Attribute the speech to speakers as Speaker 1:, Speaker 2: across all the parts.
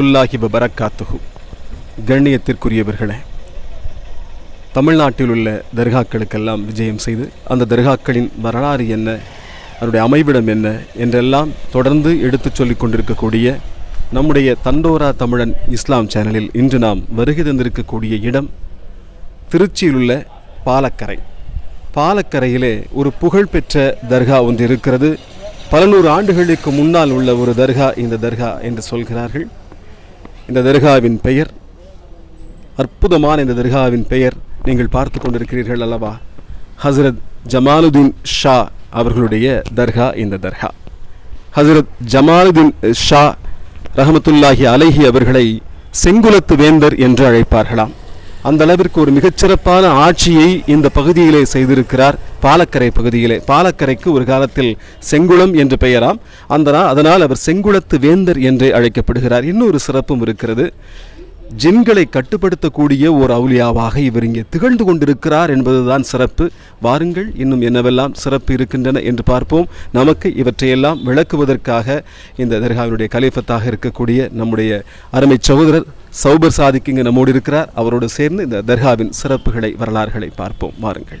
Speaker 1: வரஹ்மத்துல்லாஹி வபரக்காத்துஹு கண்ணியத்திற்குரியவர்களே தமிழ்நாட்டில் உள்ள தர்காக்களுக்கெல்லாம் விஜயம் செய்து அந்த தர்காக்களின் வரலாறு என்ன அதனுடைய அமைவிடம் என்ன என்றெல்லாம் தொடர்ந்து எடுத்துச் சொல்லிக் கொண்டிருக்கக்கூடிய நம்முடைய தண்டோரா தமிழன் இஸ்லாம் சேனலில் இன்று நாம் வருகை தந்திருக்கக்கூடிய இடம் திருச்சியில் உள்ள பாலக்கரை. பாலக்கரையிலே ஒரு புகழ்பெற்ற தர்கா ஒன்று இருக்கிறது. பல நூறு ஆண்டுகளுக்கு முன்னால் உள்ள ஒரு தர்கா இந்த தர்கா என்று சொல்கிறார்கள். இந்த தர்காவின் பெயர். அற்புதமான இந்த தர்காவின் பெயர் நீங்கள் பார்த்து கொண்டிருக்கிறீர்கள் அல்லவா? ஹசரத் ஜமாலுதீன் ஷா அவர்களுடைய தர்கா இந்த தர்கா. ஹசரத் ஜமாலுதீன் ஷா ரஹமத்துல்லாஹி அலைஹி அவர்களை செங்குலத்து வேந்தர் என்று அழைப்பார்களாம். அந்த அளவிற்கு ஒரு மிகச்சிறப்பான ஆட்சியை இந்த பகுதியிலே செய்திருக்கிறார் பாலக்கரை பகுதியிலே. பாலக்கரைக்கு ஒரு காலத்தில் செங்குளம் என்று பெயராம். அந்த அதனால் அவர் செங்குளத்து வேந்தர் என்றே அழைக்கப்படுகிறார். இன்னொரு சிறப்பும் இருக்கிறது. ஜின்களை கட்டுப்படுத்தக்கூடிய ஒரு அவுலியாவாக இவர் இங்கே திகழ்ந்து கொண்டிருக்கிறார் என்பதுதான் சிறப்பு. வாருங்கள் இன்னும் என்னவெல்லாம் சிறப்பு இருக்கின்றன என்று பார்ப்போம். நமக்கு இவற்றையெல்லாம் விளக்குவதற்காக இந்த தர்காவினுடைய கலிஃபத்தாக இருக்கக்கூடிய நம்முடைய அருமை சகோதரர் சௌபர் சாதிக்கு இங்கே நம்மோடு இருக்கிறார். அவரோடு சேர்ந்து இந்த தர்காவின் சிறப்புகளை வரலாறுகளை பார்ப்போம். வாருங்கள்.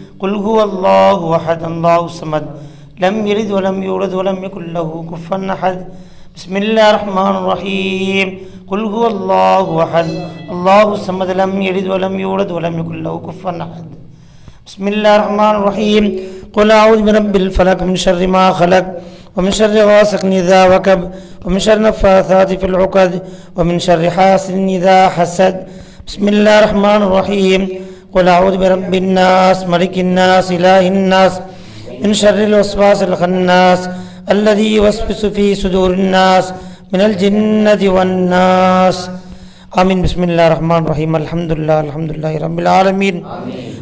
Speaker 2: قل هو الله أحد الله الصمد. لم يلد ولم يولد ولم يكن له كفوا أحد. بسم الله الرحمن الرحيم. قل هو الله أحد الله الصمد. لم يلد ولم يولد ولم يكن له كفوا أحد. بسم الله الرحمن الرحيم. قل أعوذ برب الفلق من شر ما خلق ومن شر غاسق إذا وكب ومن شر النفاثات في العقد ومن شر حاسد إذا حسد. بسم الله الرحمن الرحيم. قل أعوذ برب الناس ملك الناس إله الناس من شر الوسواس الخناس الذي يوسوس في صدور الناس من الجنة والناس. آمين. بسم الله الرحمن الرحيم. الحمد لله الحمد لله رب العالمين.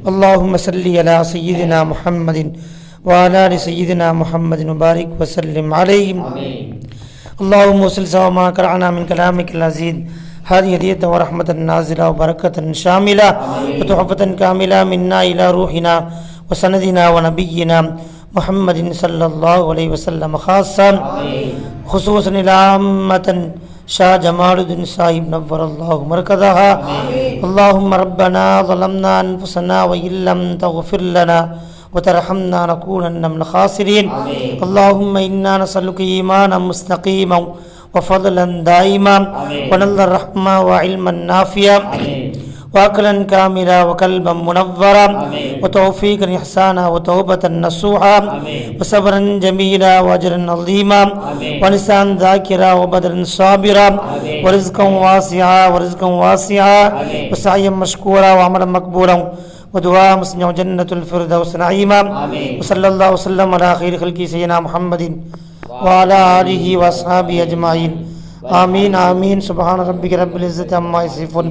Speaker 2: اللهم صل على سيدنا محمد وعلى آل سيدنا محمد وبارك وسلم عليهم. اللهم وصل سوا ما قرأنا من كلامك العزيز. هذه هدية ورحمة نازلة وبركة شاملة وتحفة كاملة منا إلى روحنا وسندنا ونبينا محمد صلى الله عليه وسلم خاصة خصوصا إلى عامة شاه جمال الدين صاحب نور الله مركزها. اللهم ربنا ظلمنا أنفسنا وإن لم تغفر لنا وترحمنا نكونن من الخاسرين. اللهم إنا نسألك إيمانا مستقيما وفضلا دائما ونظر الرحمة وعلما نافيا. وأكلا كاملا وقلبا منورا. وتوفيقا إحسانا وتوبة نصوحا. وصبرا جميلا وأجرا عظيما. ولسان ذاكرا وبدرا صابرا. ورزقا واسعا ورزقا واسعا. وسعيا مشكورا وعملا مقبولا. ودعاء مسلم جنة الفردوس نعيما. وصلى الله وسلم على خير خلق سيدنا محمد. وعلى آله وأصحابه أجمعين آمين آمين سبحان ربك رب العزة عما يصفون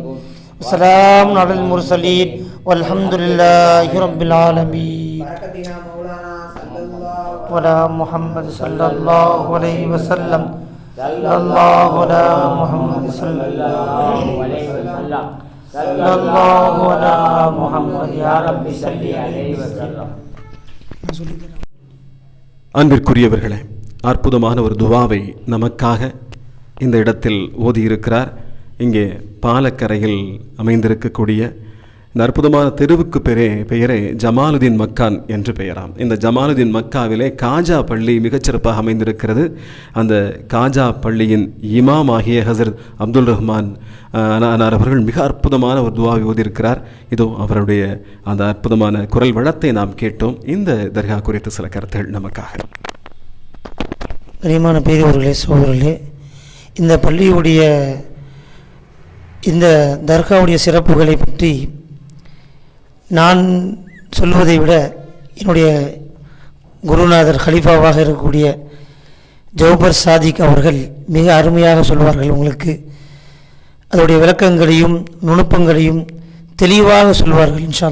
Speaker 2: وسلام على المرسلين والحمد لله رب العالمين
Speaker 3: بركتنا مولانا صلى الله
Speaker 2: ولا محمد صلى الله عليه وسلم صلى الله على محمد صلى الله عليه وسلم صلى الله على محمد يا رب صل عليه وسلم
Speaker 1: அன்பிற்குரியவர்களே அற்புதமான ஒரு துவாவை நமக்காக இந்த இடத்தில் ஓதியிருக்கிறார். இங்கே பாலக்கரையில் அமைந்திருக்கக்கூடிய இந்த அற்புதமான தெருவுக்கு பெயரே பெயரே ஜமாலுதீன் மக்கான் என்று பெயராம். இந்த ஜமாலுதீன் மக்காவிலே காஜா பள்ளி மிகச்சிறப்பாக அமைந்திருக்கிறது. அந்த காஜா பள்ளியின் இமாம் ஆகிய ஹசரத் அப்துல் ரஹ்மான் அனார் அவர்கள் மிக அற்புதமான ஒரு துவாவை ஓதியிருக்கிறார். இதோ அவருடைய அந்த அற்புதமான குரல் வளத்தை நாம் கேட்டோம். இந்த தர்கா குறித்த சில கருத்துகள் நமக்காக.
Speaker 2: பிரியமான பெரியவர்களே சோழர்களே இந்த பள்ளியுடைய இந்த தர்காவுடைய சிறப்புகளை பற்றி நான் சொல்வதை விட என்னுடைய குருநாதர் ஹலீஃபாவாக இருக்கக்கூடிய ஜௌபர் சாதிக் அவர்கள் மிக அருமையாக சொல்வார்கள் உங்களுக்கு. அதோடைய விளக்கங்களையும் நுணுப்பங்களையும் தெளிவாக சொல்வார்கள் இன்ஷா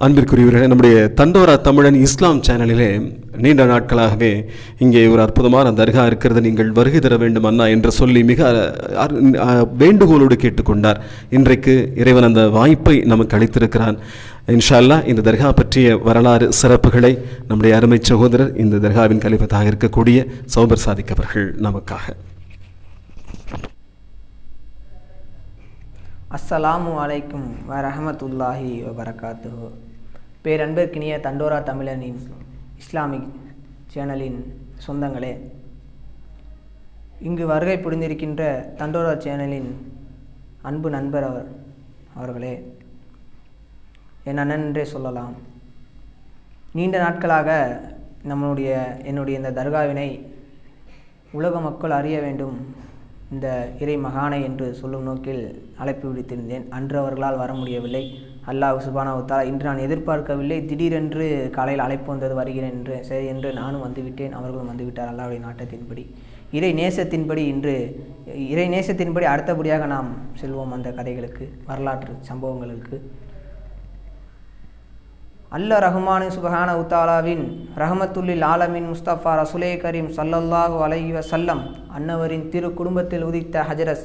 Speaker 1: அன்பிற்குரியவர்களே நம்முடைய தண்டோரா தமிழன் இஸ்லாம் சேனலிலே நீண்ட நாட்களாகவே இங்கே ஒரு அற்புதமான தர்கா இருக்கிறது. நீங்கள் வருகை தர வேண்டும் அண்ணா என்று சொல்லி மிக அரு- வேண்டுகோளோடு கேட்டுக்கொண்டார். இன்றைக்கு இறைவன் அந்த வாய்ப்பை நமக்கு அளித்திருக்கிறான். இன்ஷா அல்லாஹ் இந்த தர்கா பற்றிய வரலாறு சிறப்புகளை நம்முடைய அருமை சகோதரர் இந்த தர்காவின் கலிபத்தாக இருக்கக்கூடிய சௌபர் சாதிக் அவர்கள் நமக்காக.
Speaker 3: அஸ்ஸலாமு அலைக்கும் வரஹமத்துல்லாஹி வபரகாத்துஹு. பேரன்பிற்கினிய தண்டோரா தமிழனின் இஸ்லாமிக் சேனலின் சொந்தங்களே இங்கு வருகை புரிந்திருக்கின்ற தண்டோரா சேனலின் அன்பு நண்பர் அவர் அவர்களே என் அண்ணன் என்றே சொல்லலாம். நீண்ட நாட்களாக நம்மளுடைய என்னுடைய இந்த தர்காவினை உலக மக்கள் அறிய வேண்டும் இந்த இறை மகானை என்று சொல்லும் நோக்கில் அழைப்பு விடுத்திருந்தேன். அன்று அவர்களால் வர முடியவில்லை. அல்லாஹ் சுபானாவுத்தால் இன்று நான் எதிர்பார்க்கவில்லை. திடீரென்று காலையில் அழைப்பு வந்தது வருகிறேன் என்று. சரி என்று நானும் வந்துவிட்டேன். அவர்களும் வந்துவிட்டார். அல்லாவுடைய நாட்டத்தின்படி. இறை நேசத்தின்படி இன்று இறை நேசத்தின்படி அடுத்தபடியாக நாம் செல்வோம் அந்த கதைகளுக்கு வரலாற்று சம்பவங்களுக்கு. அல்ல ரஹ்மானு சுபஹான உத்தாலாவின் ரஹமத்துல்லில் ஆலமின் முஸ்தபா ரசுலே கரீம் சல்லல்லாஹு அலைஹி சல்லம் அன்னவரின் திரு குடும்பத்தில் உதித்த ஹஜரஸ்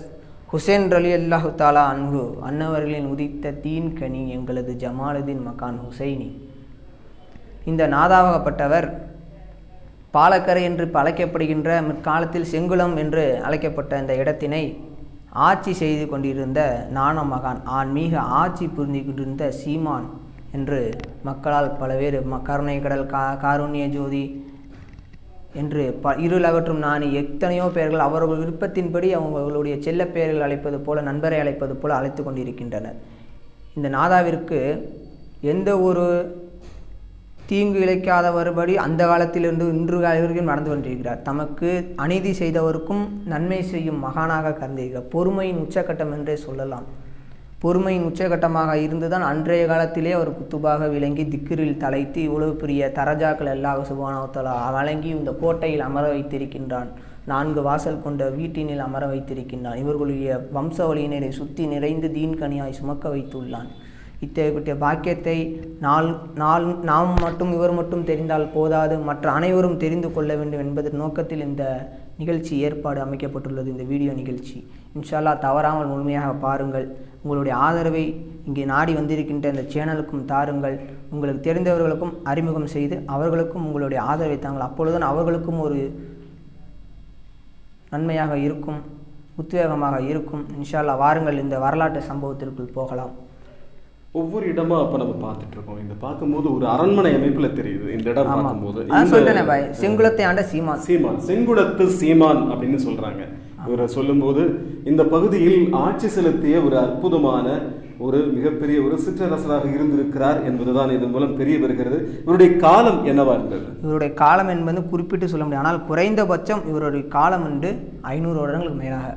Speaker 3: ஹுசேன் ரலி அல்லாஹு தாலா அன்ஹு அன்னவர்களின் உதித்த தீன் கனி எங்களது ஜமாலுதீன் மகான் ஹுசைனி. இந்த நாதாவாகப்பட்டவர் பாலக்கரை என்று அழைக்கப்படுகின்ற முற்காலத்தில் செங்குளம் என்று அழைக்கப்பட்ட இந்த இடத்தினை ஆட்சி செய்து கொண்டிருந்த நாண மகான் ஆன்மீக ஆட்சி புரிந்து கொண்டிருந்த சீமான் என்று மக்களால் பலவேறு ம கருணை கடல் கா காருண்ய ஜோதி என்று ப இருள் அகற்றும் நாணி எத்தனையோ பெயர்கள் அவர்கள் விருப்பத்தின்படி அவங்களுடைய செல்ல பெயர்கள் அழைப்பது போல நண்பரை அழைப்பது போல அழைத்து கொண்டிருக்கின்றனர். இந்த நாதாவிற்கு எந்த ஒரு தீங்கு இழைக்காதவர்படி அந்த காலத்திலிருந்து இன்று வரைக்கும் நடந்து கொண்டிருக்கிறார். தமக்கு அநீதி செய்தவருக்கும் நன்மை செய்யும் மகானாக கருந்திருக்கிறார் பொறுமையின் உச்சக்கட்டம் என்றே சொல்லலாம். பொறுமையின் உச்சகட்டமாக இருந்துதான் அன்றைய காலத்திலே அவர் குத்துபாக விளங்கி திக்கிரில் தலைத்து இவ்வளவு பெரிய தரஜாக்கள் அல்லாஹ் சுபானவத்தலா வழங்கி இந்த கோட்டையில் அமர வைத்திருக்கின்றான். நான்கு வாசல் கொண்ட வீட்டினில் அமர வைத்திருக்கின்றான். இவர்களுடைய வம்சவழியினரை சுற்றி நிறைந்து தீன்கனியாய் சுமக்க வைத்துள்ளான். இத்தகைய பாக்கியத்தை நாள் நாள் நாம் மட்டும் இவர் மட்டும் தெரிந்தால் போதாது. மற்ற அனைவரும் தெரிந்து கொள்ள வேண்டும் என்பது நோக்கத்தில் இந்த நிகழ்ச்சி ஏற்பாடு அமைக்கப்பட்டுள்ளது. இந்த வீடியோ நிகழ்ச்சி. இன்ஷால்லா தவறாமல் முழுமையாக பாருங்கள். உங்களுடைய ஆதரவை இங்கே நாடி வந்திருக்கின்ற இந்த சேனலுக்கும் தாருங்கள். உங்களுக்கு தெரிந்தவர்களுக்கும் அறிமுகம் செய்து அவர்களுக்கும் உங்களுடைய ஆதரவை தாங்கள் அப்பொழுதுதான் அவர்களுக்கும் ஒரு நன்மையாக இருக்கும் உத்வேகமாக இருக்கும். இன்ஷால்லா வாருங்கள். இந்த வரலாற்று சம்பவத்திற்குள் போகலாம்.
Speaker 1: ஒவ்வொரு இடமா அப்ப நம்ம பார்த்துட்டு இருக்கோம் இந்த பார்க்கும்போது ஒரு அரண்மனை அமைப்புல தெரியுது. இந்த இடம் பார்க்கும்போது.
Speaker 3: சொல்லிட்டேனே பாய். செங்குளத்தை ஆண்ட சீமான்.
Speaker 1: சீமான். செங்குளத்து சீமான் அப்படின்னு சொல்றாங்க. இவரை சொல்லும்போது இந்த பகுதியில் ஆட்சி செலுத்திய ஒரு அற்புதமான ஒரு மிகப்பெரிய ஒரு சிற்றரசராக இருந்திருக்கிறார் என்பதுதான் இதன் மூலம் தெரிய வருகிறது. இவருடைய காலம் என்னவா இருந்தது?
Speaker 3: இவருடைய காலம் என்பது குறிப்பிட்டு சொல்ல முடியும் ஆனால் குறைந்தபட்சம் இவருடைய காலம் வந்து ஐநூறு வருடங்களுக்கு மேலாக.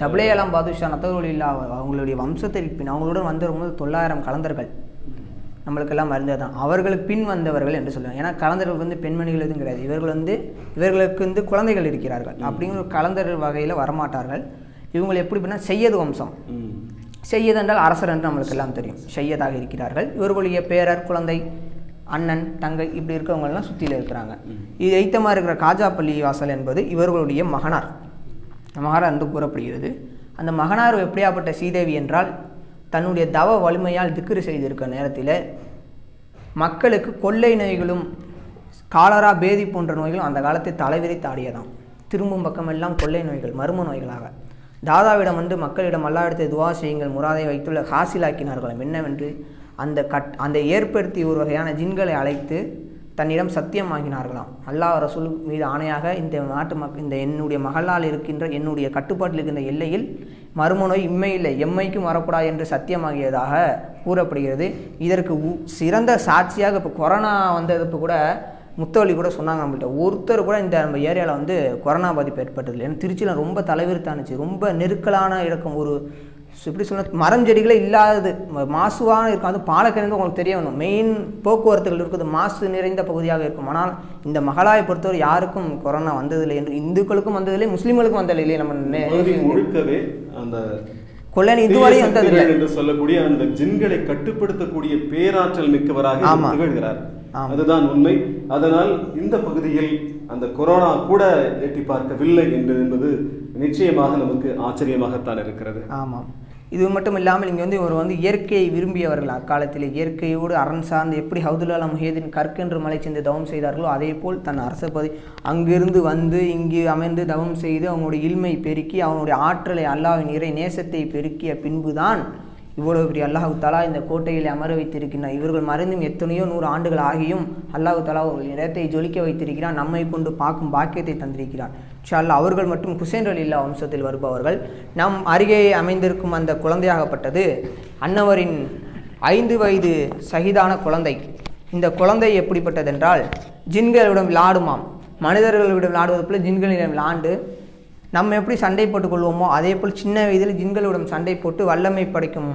Speaker 3: டபுளே அலாம் பாதுஷா நத்தகுலில்லா அவங்களுடைய வம்சத்திற்கு பின் அவங்களுடன் வந்திருக்கும்போது தொள்ளாயிரம் கலந்தர்கள். நம்மளுக்கெல்லாம் அறிந்தது தான். அவர்களுக்கு பின் வந்தவர்கள் என்று சொல்லுவாங்க. ஏன்னா கலந்தர்கள் வந்து பெண்மணிகள் எதுவும் கிடையாது. இவர்கள் வந்து இவர்களுக்கு வந்து குழந்தைகள் இருக்கிறார்கள். அப்படிங்கிற ஒரு கலந்தர் வகையில் வரமாட்டார்கள். இவங்க எப்படி பண்ணால் செய்யது வம்சம். செய்யது என்றால் அரசர் என்று நம்மளுக்கு எல்லாம் தெரியும். செய்யதாக இருக்கிறார்கள். இவர்களுடைய பேரர் குழந்தை அண்ணன் தங்கை இப்படி இருக்கவங்கெல்லாம் சுற்றியில் இருக்கிறாங்க. இது எய்த்தமாக இருக்கிற காஜா பள்ளி வாசல் என்பது இவர்களுடைய மகனார். மகனார் என்று கூறப்படுகிறது. அந்த மகனார் எப்படியாப்பட்ட சீதேவி என்றால் தன்னுடைய தவ வலிமையால் திக்ரு செய்திருக்க நேரத்தில் மக்களுக்கு கொள்ளை நோய்களும் காலரா பேதி போன்ற நோய்களும் அந்த காலத்தில் தலைவிரி தாடியதான் திரும்பும் பக்கமெல்லாம் கொள்ளை நோய்கள் மர்ம நோய்களாக. தாதாவிடம் வந்து மக்களிடம் அல்லாவிடத்தை துவா செய்யுங்கள் முராதை வைத்துள்ள ஹாசிலாக்கினார்களாம் என்னவென்று அந்த கட் அந்த ஏற்படுத்தி ஒரு வகையான ஜின்களை அழைத்து தன்னிடம் சத்தியம் வாங்கினார்களாம். அல்லாஹ் ரசூல் மீது ஆணையாக இந்த நாட்டு மக் இந்த என்னுடைய மகளால் இருக்கின்ற என்னுடைய கட்டுப்பாட்டில் இருக்கின்ற எல்லையில் மர்ம நோய் இம்மையில்லை எம்மைக்கும் வரக்கூடாது என்று சத்தியமாகியதாக கூறப்படுகிறது. இதற்கு உ- சிறந்த சாட்சியாக இப்போ கொரோனா வந்ததுக்கு கூட முத்தவழி கூட சொன்னாங்க நம்மள்ட்ட. ஒருத்தர் கூட இந்த நம்ம ஏரியாவில் வந்து கொரோனா பாதிப்பு ஏற்பட்டதில்லை. ஏன்னா திருச்சியில் ரொம்ப தலைவிரித்தானுச்சு ரொம்ப நெருக்கலான இடக்கம் ஒரு எப்படி சொல்ல மரம் செடிகளே இல்லாதது. மாசுவான இருக்கும். அது பாலக்கிழங்கு உங்களுக்கு தெரிய வேணும் மெயின் போக்குவரத்துகள் இருக்குது. மாசு நிறைந்த பகுதியாக இருக்கும். ஆனால் இந்த மகளாயை பொறுத்தவரை யாருக்கும் கொரோனா வந்ததில்லை என்று இந்துக்களுக்கும் வந்ததில்லை முஸ்லீம்களுக்கும் வந்ததில்லை. நம்ம நே-
Speaker 1: பகுதி முழுக்கவே அந்த
Speaker 3: கொள்ளை இதுவரையும் வந்ததில்லை.
Speaker 1: என்று சொல்லக்கூடிய அந்த ஜின்களை கட்டுப்படுத்தக்கூடிய பேராற்றல் மிக்கவராக. திகழ்கிறார். அதுதான் உண்மை. அதனால் இந்த பகுதியில் அந்த கொரோனா கூட எட்டி பார்க்கவில்லை என்று என்பது நிச்சயமாக நமக்கு ஆச்சரியமாகத்தான் இருக்கிறது.
Speaker 3: ஆமாம். இது மட்டும் இல்லாமல் இங்கே வந்து இவர் வந்து இயற்கையை விரும்பியவர்கள். அக்காலத்தில் இயற்கையோடு அரண் சார்ந்து எப்படி ஹவுதுல்லா முஹேதின் கற்கென்று மலை சென்று தவம் செய்தார்களோ அதே போல் தன் அரச பதி அங்கிருந்து வந்து இங்கு அமைந்து தவம் செய்து அவனுடைய இல்மை பெருக்கி அவனுடைய ஆற்றலை அல்லாவின் இறை நேசத்தை பெருக்கிய பின்புதான் இவ்வளவு பெரிய அல்லாஹு தலா இந்த கோட்டையில் அமர வைத்திருக்கின்றார் இவர்கள் மறைந்தும் எத்தனையோ நூறு ஆண்டுகள் ஆகியும் அல்லாஹு தலா ஒரு இடத்தை ஜொலிக்க வைத்திருக்கிறார் நம்மை கொண்டு பார்க்கும் பாக்கியத்தை தந்திருக்கிறார் ஷால்லா அவர்கள் மற்றும் குசேன் அலில்லா வம்சத்தில் வருபவர்கள். நம் அருகே அமைந்திருக்கும் அந்த குழந்தையாகப்பட்டது அன்னவரின் ஐந்து வயது சகிதான குழந்தை. இந்த குழந்தை எப்படிப்பட்டதென்றால் ஜின்களிடம் விளாடுமாம். மனிதர்களிடம் விளாடுவது போல ஜின்களிடம் விளாண்டு நம்ம எப்படி சண்டை போட்டுக் கொள்வோமோ அதே போல் சின்ன வயதில் ஜின்களுடன் சண்டை போட்டு வல்லமை படைக்கும்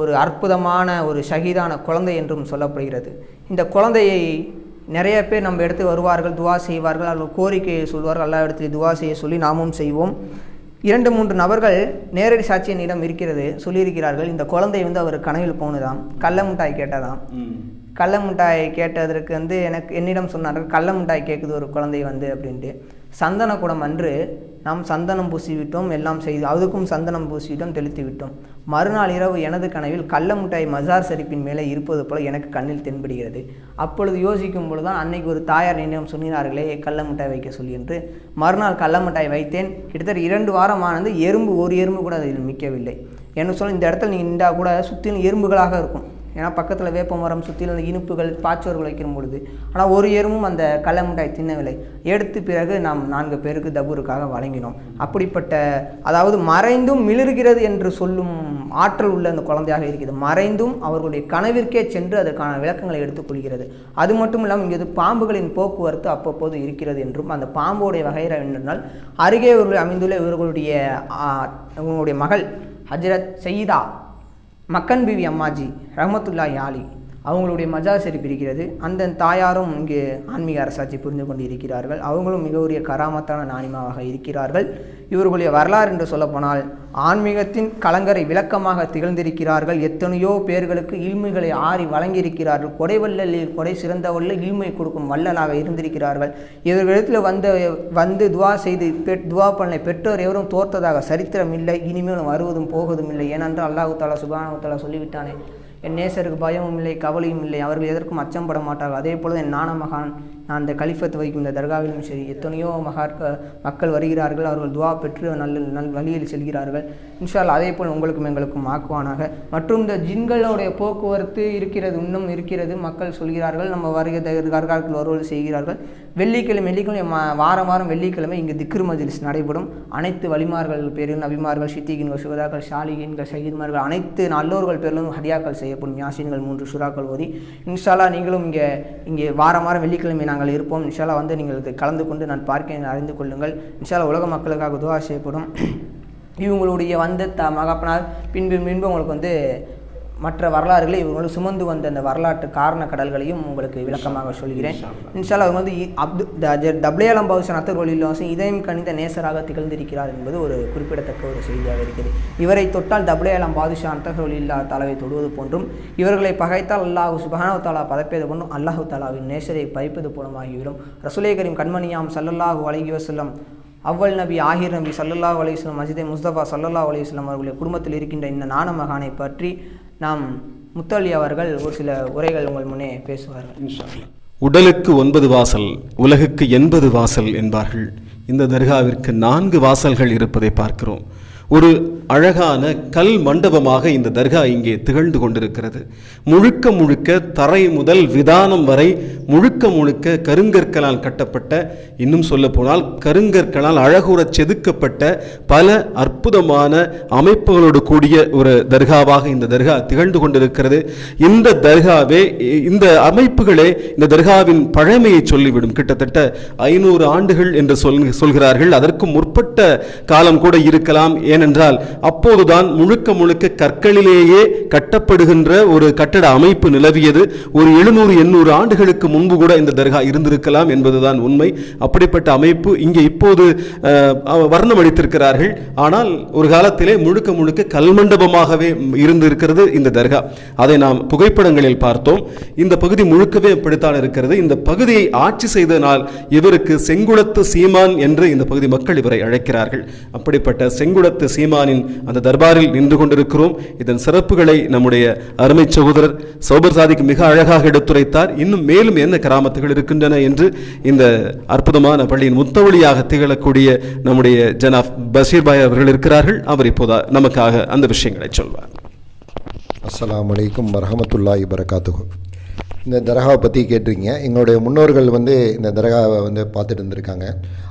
Speaker 3: ஒரு அற்புதமான ஒரு ஷஹீதான குழந்தை என்றும் சொல்லப்படுகிறது. இந்த குழந்தையை நிறைய பேர் நம்ம இடத்து வருவார்கள் துவா செய்வார்கள் அவர்கள் கோரிக்கையை சொல்வார்கள் எல்லா இடத்துலையும் துவா செய்ய சொல்லி நாமும் செய்வோம். இரண்டு மூன்று நபர்கள் நேரடி சாட்சி என்னிடம் இருக்கிறது சொல்லியிருக்கிறார்கள் இந்த குழந்தை வந்து அவர் கனவில் போனதாம் கள்ள மிட்டாய் கேட்டதாம். மிட்டாய் கேட்டதற்கு வந்து எனக்கு என்னிடம் சொன்னார்கள் கடல மிட்டாய் கேட்குது ஒரு குழந்தை வந்து அப்படின்ட்டு. சந்தன குடம் அன்று நாம் சந்தனம் பூசிவிட்டோம் எல்லாம் செய்து அதுக்கும் சந்தனம் பூசிவிட்டோம் தெளித்துவிட்டோம். தெளித்து விட்டோம் மறுநாள் இரவு எனது கனவில் கள்ளமுட்டாய் மசார் சரிப்பின் மேலே இருப்பது போல எனக்கு கண்ணில் தென்படுகிறது. அப்பொழுது யோசிக்கும் பொழுதுதான் அன்னைக்கு ஒரு தாயார் என்னிடம் சொன்னார்களே கள்ளமுட்டாய் வைக்க சொல்லி என்று. மறுநாள் கடல வைத்தேன். கிட்டத்தட்ட இரண்டு வாரமானது எறும்பு ஒரு எறும்பு கூட அதில் மிக்கவில்லை. என்ன சொல்ல இந்த இடத்துல நீங்கள் நின்றா கூட சுற்றிலும் எறும்புகளாக இருக்கும். ஏன்னா பக்கத்தில் வேப்ப மரம் சுற்றிலும் அந்த இனிப்புகள் பாய்ச்சோர்கள் வைக்கும் பொழுது. ஆனால் ஒரு எறும்பும் அந்த கடலை மிட்டாய் தின்னவில்லை எடுத்து பிறகு நாம் நான்கு பேருக்கு தபூருக்காக வழங்கினோம். அப்படிப்பட்ட அதாவது மறைந்தும் மிளிர்கிறது என்று சொல்லும் ஆற்றல் உள்ள அந்த குழந்தையாக இருக்கிறது. மறைந்தும் அவர்களுடைய கனவிற்கே சென்று அதற்கான விளக்கங்களை எடுத்துக்கொள்கிறது அது மட்டும் இல்லாமல் இங்கே பாம்புகளின் போக்குவரத்து அப்பப்போது இருக்கிறது என்றும் அந்த பாம்போடைய வகையில் என்றால் அருகே இவர்கள் அமைந்துள்ள இவர்களுடைய உங்களுடைய மகள் ஹஜரத் சயீதா மக்கன் பிவி அம்மாஜி ரஹமத்துல்லாஹி ஆலி அவங்களுடைய மஜா ஷெரீப் இருக்கிறது அந்த தாயாரும் இங்கு ஆன்மீக அரசாட்சி புரிந்து கொண்டு இருக்கிறார்கள் அவங்களும் மிக உரிய கராமத்தான நாணிமாவாக இருக்கிறார்கள். இவர்களுடைய வரலாறு என்று சொல்லப்போனால் ஆன்மீகத்தின் கலங்கரை விளக்கமாக திகழ்ந்திருக்கிறார்கள். எத்தனையோ பேர்களுக்கு இல்மைகளை ஆறி வழங்கியிருக்கிறார்கள். கொடைவல்லலில் கொடை சிறந்தவல்ல இல்மை கொடுக்கும் வள்ளலாக இருந்திருக்கிறார்கள். இவர்களிடத்தில் வந்த வந்து துவா செய்து பெட் துவா பண்ணை பெற்றோர் எவரும் தோற்றதாக சரித்திரம் இல்லை. இனிமேலும் வருவதும் போவதும் இல்லை. ஏனென்றால் அல்லாஹு தாலா சுபானு தாலா சொல்லிவிட்டானே. என் நேசருக்கு பயமும் இல்லை கவலையும் இல்லை. அவர்கள் எதற்கும் அச்சம்பட மாட்டார்கள். அதே போல என் நாணமகான் நான் அந்த கலிஃபத் வைக்கும் இந்த தர்காவிலும் சரி எத்தனையோ மகார்க்க மக்கள் வருகிறார்கள். அவர்கள் துவா பெற்று நல்ல நல் வழியில் செல்கிறார்கள். இன்ஷால் அதே போல் உங்களுக்கும் எங்களுக்கும் ஆக்குவானாக மற்றும் இந்த ஜின்களுடைய போக்குவரத்து இருக்கிறது இன்னும் இருக்கிறது. மக்கள் சொல்கிறார்கள் நம்ம வருகை தர்காக்கள் வருவது செய்கிறார்கள். வெள்ளிக்கிழமை வெள்ளிக்கிழமை வாரம் வாரம் வெள்ளிக்கிழமை இங்கு திக்ரு மஜிலிஸ் நடைபெறும். அனைத்து வழிமார்கள் பேரில் நபிமார்கள் சித்திகின்கள் சுகதாக்கள் ஷாலிகின்கள் ஷஹீத்மார்கள் அனைத்து நல்லோர்கள் பேரிலும் ஹரியாக்கள் செய்யப்படும். யாசின்கள் மூன்று சுறாக்கள் ஓதி இன்ஷாலா நீங்களும் இங்கே இங்கே வாரம் வாரம் வெள்ளிக்கிழமை நாங்கள் இருப்போம். இன்ஷாலா வந்து நீங்கள் கலந்து கொண்டு நான் பார்க்கிறேன் அறிந்து கொள்ளுங்கள். இன்ஷாலா உலக மக்களுக்காக துவா செய்யப்படும். இவங்களுடைய வந்த த மகாப்பனார் பின்பு பின்பு உங்களுக்கு வந்து மற்ற வரலாறுகளை இவங்களும் சுமந்து வந்த அந்த வரலாற்று காரண கடல்களையும் உங்களுக்கு விளக்கமாக சொல்கிறேன். இன்ஷால்லா அவங்க வந்து அப்து டபிளேலம் பவுசன் அத்தர் வழியிலாசம் இதயம் கணித நேசராக திகழ்ந்திருக்கிறார் என்பது ஒரு குறிப்பிடத்தக்க ஒரு செய்தியாக இருக்கிறது. இவரை தொட்டால் டபிளேலம் பாதுஷா அந்தர் வழியில்லா தாலாவை தொடுவது போன்றும் இவர்களை பகைத்தால் அல்லாஹு சுபஹானு தாலா பதப்பது போன்றும் அல்லாஹு தாலாவின் நேசரை பறிப்பது போலமாகிவிடும். ரசுலே கரீம் கண்மணியாம் சல்லல்லாஹு அலைஹி வஸல்லம் அவ்வல் நபி ஆஹிர் நபி சல்லல்லாஹு அலைஹி வஸல்லம் மஜிதே முஸ்தபா சல்லல்லாஹு அலைஹி வஸல்லம் அவர்களுடைய குடும்பத்தில் இருக்கின்ற இந்த நாண மகானை பற்றி நாம் முத்தலி அவர்கள் ஒரு சில உரைகள் உங்கள் முன்னே பேசுவார்கள்.
Speaker 1: உடலுக்கு ஒன்பது வாசல் உலகுக்கு எண்பது வாசல் என்பார்கள். இந்த தர்காவிற்கு நான்கு வாசல்கள் இருப்பதை பார்க்கிறோம். ஒரு அழகான கல் மண்டபமாக இந்த தர்கா இங்கே திகழ்ந்து கொண்டிருக்கிறது. முழுக்க முழுக்க தரை முதல் விதானம் வரை முழுக்க முழுக்க கருங்கற்களால் கட்டப்பட்ட இன்னும் சொல்ல போனால் கருங்கற்களால் அழகுறச் செதுக்கப்பட்ட பல அற்புதமான அமைப்புகளோடு கூடிய ஒரு தர்காவாக இந்த தர்கா திகழ்ந்து கொண்டிருக்கிறது. இந்த தர்காவே இந்த அமைப்புகளே இந்த தர்காவின் பழமையை சொல்லிவிடும். கிட்டத்தட்ட ஐநூறு ஆண்டுகள் என்று சொல் சொல்கிறார்கள். அதற்கு முற்பட்ட காலம் கூட இருக்கலாம். ஏனென்றால் அப்போதுதான் முழுக்க முழுக்க கற்களிலேயே கட்டப்படுகின்ற ஒரு கட்டட அமைப்பு நிலவியது. ஒரு எழுநூறு எண்ணூறு ஆண்டுகளுக்கு முன்பு கூட இந்த தர்கா இருந்திருக்கலாம் என்பதுதான் உண்மை. அப்படிப்பட்ட அமைப்பு இங்கே இப்போது வர்ணம் அளித்திருக்கிறார்கள். ஆனால் ஒரு காலத்திலே முழுக்க முழுக்க கல்மண்டபமாகவே இருந்திருக்கிறது இந்த தர்கா. அதை நாம் புகைப்படங்களில் பார்த்தோம். இந்த பகுதி முழுக்கவே இப்படித்தான் இருக்கிறது. இந்த பகுதியை ஆட்சி செய்தனால் இவருக்கு செங்குளத்து சீமான் என்று இந்த பகுதி மக்கள் இவரை அழைக்கிறார்கள். அப்படிப்பட்ட செங்குளத்து சீமானின் அந்த தர்பாரில் நின்று கொண்டிருக்கிறோம். இதன் சிறப்புகளை நம்முடைய அருமை சகோதரர் சௌபர் சாதிக்கு மிக அழகாக எடுத்துரைத்தார். இன்னும் மேலும் என்ன கிராமத்துகள் இருக்கின்றன என்று இந்த அற்புதமான பள்ளியின் முத்தவழியாக திகழக்கூடிய நம்முடைய ஜனாப் பஷீர்பாய் அவர்கள் இருக்கிறார்கள். அவர் இப்போதா நமக்காக அந்த விஷயங்களை சொல்வார்.
Speaker 4: அஸ்லாம் அலைக்கும் வரமத்துல்லாஹி வரகாத்துகு இந்த தர்காவை பற்றி கேட்டிருக்கீங்க. எங்களுடைய முன்னோர்கள் வந்து இந்த தர்காவை வந்து பார்த்துட்டு இருந்திருக்காங்க.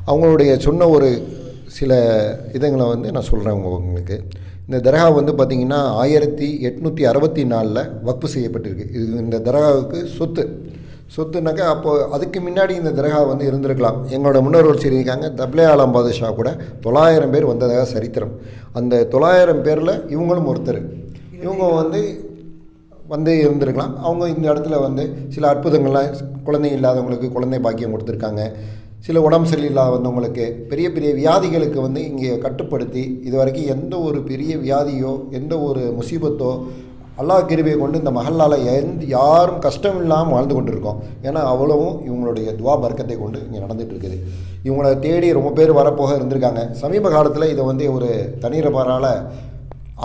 Speaker 4: அவங்களுடைய சொன்ன ஒரு சில இதுங்களை வந்து நான் சொல்கிறேன் உங்களுக்கு. இந்த தர்கா வந்து பார்த்திங்கன்னா ஆயிரத்தி எட்நூற்றி அறுபத்தி நாலில் வக்ஃபு செய்யப்பட்டிருக்கு. இது இந்த தர்காவுக்கு சொத்து. சொத்துனாக்கா அப்போது அதுக்கு முன்னாடி இந்த தர்கா வந்து இருந்திருக்கலாம். எங்களோட முன்னோர்கள் சொல்லியிருக்காங்க தப்லே ஆலம் பாதுஷா கூட தொள்ளாயிரம் பேர் வந்ததாக சரித்திரம். அந்த தொள்ளாயிரம் பேரில் இவங்களும் ஒருத்தர். இவங்க வந்து வந்து இருந்திருக்கலாம். அவங்க இந்த இடத்துல வந்து சில அற்புதங்கள்லாம் குழந்தை இல்லாதவங்களுக்கு குழந்தை பாக்கியம் கொடுத்துருக்காங்க. சில உடம்பு சரியில்லாத வந்தவங்களுக்கு பெரிய பெரிய வியாதிகளுக்கு வந்து இங்கே கட்டுப்படுத்தி இது வரைக்கும் எந்த ஒரு பெரிய வியாதியோ எந்த ஒரு முசீபத்தோ அல்லாஹ் கிருபியை கொண்டு இந்த மகளால் எந்த யாரும் கஷ்டம் இல்லாமல் வாழ்ந்து கொண்டிருக்கோம். ஏன்னா அவ்வளவும் இவங்களுடைய துவா பர்க்கத்தை கொண்டு இங்கே நடந்துட்டு இருக்குது இவங்கள தேடி ரொம்ப பேர் வரப்போக இருந்திருக்காங்க. சமீப காலத்தில் இதை வந்து ஒரு தனிநபரால்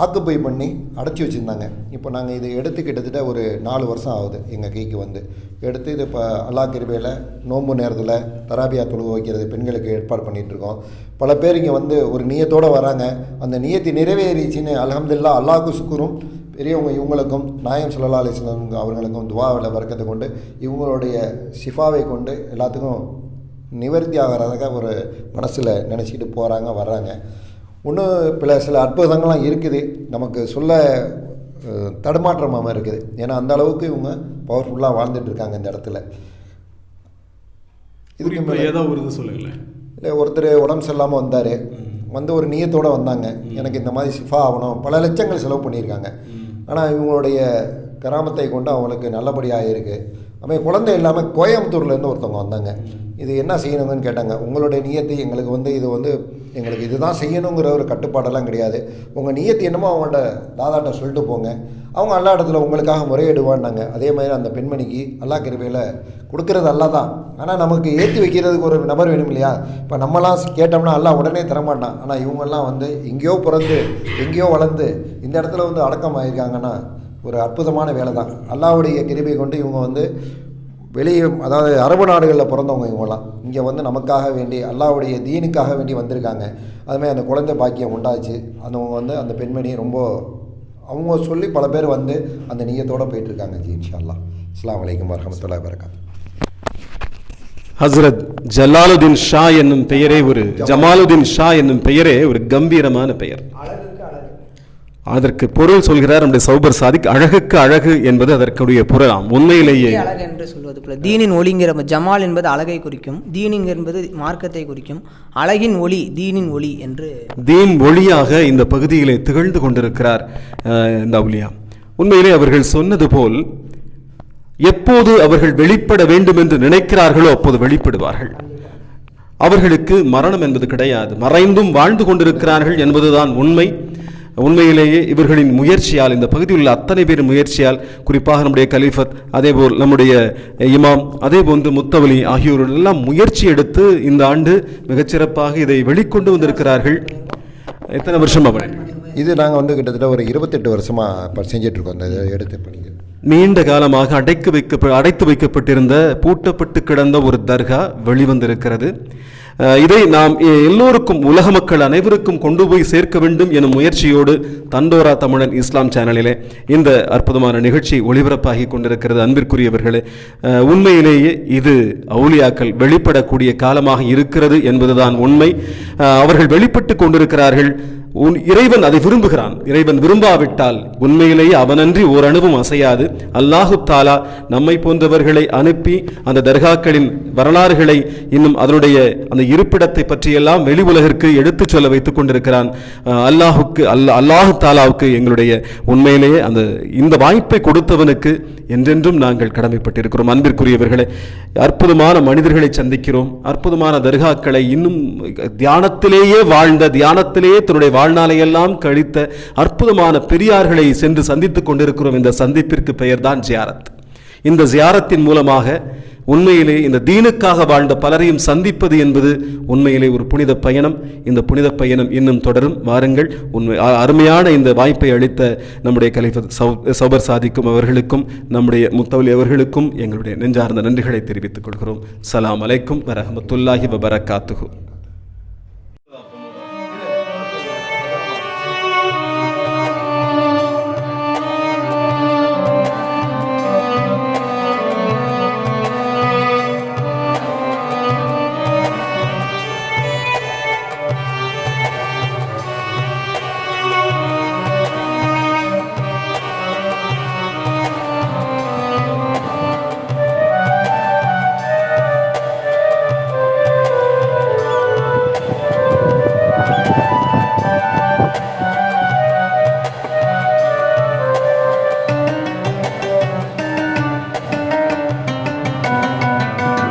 Speaker 4: ஆக்குப்பை பண்ணி அடைச்சி வச்சுருந்தாங்க. இப்போ நாங்கள் இதை எடுத்து கிட்டத்தட்ட ஒரு நாலு வருஷம் ஆகுது எங்கள் கைக்கு வந்து. எடுத்து இது இப்போ அல்லா கிருபையில் நோன்பு நேரத்தில் தராபியா தொழுவு வைக்கிறது பெண்களுக்கு ஏற்பாடு பண்ணிகிட்ருக்கோம் பல பேர் இங்கே வந்து ஒரு நியத்தோடு வராங்க. அந்த நியத்தை நிறைவேறிச்சின்னு அலமதுல்லா அல்லாஹ்க்கு சுக்குரும் பெரியவங்க இவங்களுக்கும் நாயம் சுல்லா அலிஸ்லாம் அவர்களுக்கும் துவாவில் வர்க்கத்தை கொண்டு இவங்களுடைய ஷிஃபாவை கொண்டு எல்லாத்துக்கும் நிவர்த்தி ஆகிறதாக ஒரு மனசில் நினச்சிக்கிட்டு போகிறாங்க வர்றாங்க. இன்னும் பிற சில அற்புதங்கள்லாம் இருக்குது. நமக்கு சொல்ல தடுமாற்றமாக இருக்குது. ஏன்னா அந்த அளவுக்கு இவங்க பவர்ஃபுல்லாக வாழ்ந்துட்டு இருக்காங்க இந்த இடத்துல. இதுக்கு
Speaker 1: ஏதோ ஒரு இது சொல்லுங்களேன்
Speaker 4: இல்லை ஒருத்தர் உடம்பு சரியில்லாமல் வந்தார். வந்து ஒரு நியத்தோடு வந்தாங்க. எனக்கு இந்த மாதிரி சிஃபா ஆகணும். பல லட்சங்கள் செலவு பண்ணியிருக்காங்க. ஆனால் இவங்களுடைய கராமத்தை கொண்டு அவங்களுக்கு நல்லபடியாக இருக்கு. அப்போ குழந்தை இல்லாமல் கோயம்புத்தூர்லேருந்து ஒருத்தவங்க வந்தாங்க. இது என்ன செய்யணுங்கன்னு கேட்டாங்க. உங்களுடைய நியத்தை எங்களுக்கு வந்து இது வந்து எங்களுக்கு இதுதான் செய்யணுங்கிற ஒரு கட்டுப்பாடெல்லாம் கிடையாது. உங்கள் நியத்தி என்னமோ அவங்கள்ட்ட தாதாட்ட சொல்லிட்டு போங்க. அவங்க எல்லா இடத்துல உங்களுக்காக முறையிடுவான்னாங்க. அதே மாதிரி அந்த பெண்மணிக்கு அல்லா கிருபையில் கொடுக்கறது அல்லா தான் ஆனால் நமக்கு ஏற்றி வைக்கிறதுக்கு ஒரு நபர் வேணும் இல்லையா? இப்போ நம்மலாம் கேட்டோம்னா எல்லாம் உடனே தரமாட்டான். ஆனால் இவங்கெல்லாம் வந்து எங்கேயோ பிறந்து எங்கேயோ வளர்ந்து இந்த இடத்துல வந்து அடக்கம் ஆயிருக்காங்கன்னா ஒரு அற்புதமான வேலை தான் அல்லாவுடைய கிருபை கொண்டு இவங்க வந்து வெளியே அதாவது அரபு நாடுகளில் பிறந்தவங்க இவங்கெல்லாம். இங்கே வந்து நமக்காக வேண்டி அல்லாவுடைய தீனுக்காக வேண்டி வந்திருக்காங்க. அதுமாதிரி அந்த குழந்தை பாக்கியம் உண்டாச்சு. அந்தவங்க வந்து அந்த பெண்மணி ரொம்ப அவங்க சொல்லி பல பேர் வந்து அந்த நீயத்தோடு போயிட்டுருக்காங்க ஜி இன்ஷா அல்லாஹ் அஸ்ஸலாமு அலைக்கும் வரஹமத்துல்லாஹி வரகாத்து
Speaker 1: ஹஸ்ரத் ஜலாலுதீன் ஷா என்னும் பெயரே ஒரு ஜமாலுதீன். ஷா என்னும் பெயரே ஒரு கம்பீரமான பெயர். அதற்கு பொருள் சொல்கிறார் நம்முடைய சௌபர் சாதிக் அழகுக்கு அழகு என்பது அதற்குரிய பொருளாம். உண்மையிலேயே.
Speaker 3: அழகு என்று சொல்வது போல தீனின் ஒளிங்கிற ஜமால் என்பது அழகை குறிக்கும் தீனிங் என்பது மார்க்கத்தை குறிக்கும் அழகின் ஒளி தீனின் ஒளி என்று.
Speaker 1: தீன் ஒளியாக இந்த பகுதியிலே திகழ்ந்து கொண்டிருக்கிறார் இந்த அவுலியா. உண்மையிலே அவர்கள் சொன்னது போல் எப்போது அவர்கள் வெளிப்பட வேண்டும் என்று நினைக்கிறார்களோ அப்போது வெளிப்படுவார்கள். அவர்களுக்கு மரணம் என்பது கிடையாது. மறைந்தும் வாழ்ந்து கொண்டிருக்கிறார்கள் என்பதுதான் உண்மை. உண்மையிலேயே இவர்களின் முயற்சியால் இந்த பகுதியில் உள்ள அத்தனை பேரின் முயற்சியால் குறிப்பாக நம்முடைய கலீஃபத் அதேபோல் நம்முடைய இமாம் அதே போன்று முத்தவலி ஆகியோர்கள் எல்லாம் முயற்சி எடுத்து இந்த ஆண்டு மிகச்சிறப்பாக இதை வெளிக்கொண்டு வந்திருக்கிறார்கள். எத்தனை வருஷம் அவன்
Speaker 4: இது நாங்கள் வந்து கிட்டத்தட்ட ஒரு இருபத்தெட்டு வருஷமாக செஞ்சிட்ருக்கோம் இந்த இதை எடுத்து பணிகள்.
Speaker 1: நீண்ட காலமாக அடைக்கு வைக்க அடைத்து வைக்கப்பட்டிருந்த பூட்டப்பட்டு கிடந்த ஒரு தர்கா வெளிவந்திருக்கிறது. இதை நாம் எல்லோருக்கும் உலக மக்கள் அனைவருக்கும் கொண்டு போய் சேர்க்க வேண்டும் எனும் முயற்சியோடு தண்டோரா தமிழன் இஸ்லாம் சேனலிலே இந்த அற்புதமான நிகழ்ச்சி ஒளிபரப்பாகி கொண்டிருக்கிறது. அன்பிற்குரியவர்களே உண்மையிலேயே இது அவுலியாக்கள் வெளிப்படக்கூடிய காலமாக இருக்கிறது என்பதுதான் உண்மை. அவர்கள் வெளிப்பட்டு கொண்டிருக்கிறார்கள். உன் இறைவன் அதை விரும்புகிறான். இறைவன் விரும்பாவிட்டால் உண்மையிலேயே அவனன்றி ஓரணுவும் அசையாது. அல்லாஹு தாலா நம்மை போன்றவர்களை அனுப்பி அந்த தர்காக்களின் வரலாறுகளை இன்னும் அதனுடைய அந்த இருப்பிடத்தை பற்றியெல்லாம் வெளி உலகிற்கு எடுத்துச் சொல்ல வைத்துக் கொண்டிருக்கிறான். அல்லாஹுக்கு அல்ல அல்லாஹு தாலாவுக்கு எங்களுடைய உண்மையிலேயே அந்த இந்த வாய்ப்பை கொடுத்தவனுக்கு என்றென்றும் நாங்கள் கடமைப்பட்டிருக்கிறோம். அன்பிற்குரியவர்களே அற்புதமான மனிதர்களை சந்திக்கிறோம். அற்புதமான தர்காக்களை இன்னும் தியானத்திலேயே வாழ்ந்த தியானத்திலேயே தன்னுடைய வாழ்நாளையெல்லாம் கழித்த அற்புதமான பெரியார்களை சென்று சந்தித்துக் கொண்டிருக்கிறோம். இந்த சந்திப்பிற்கு பெயர்தான் ஜியாரத். இந்த ஜியாரத்தின் மூலமாக உண்மையிலே இந்த தீனுக்காக வாழ்ந்த பலரையும் சந்திப்பது என்பது உண்மையிலே ஒரு புனித பயணம். இந்த புனித பயணம் இன்னும் தொடரும். வாருங்கள். உண்மை அருமையான இந்த வாய்ப்பை அளித்த நம்முடைய கலைஃபர் சௌ- சௌபர் சாதிக்கும் அவர்களுக்கும் நம்முடைய முத்தவலி அவர்களுக்கும் எங்களுடைய நெஞ்சார்ந்த நன்றிகளை தெரிவித்துக் கொள்கிறோம். சலாம் அலைக்கும் வரஹமத்துல்லாஹி வபரகாத்துகு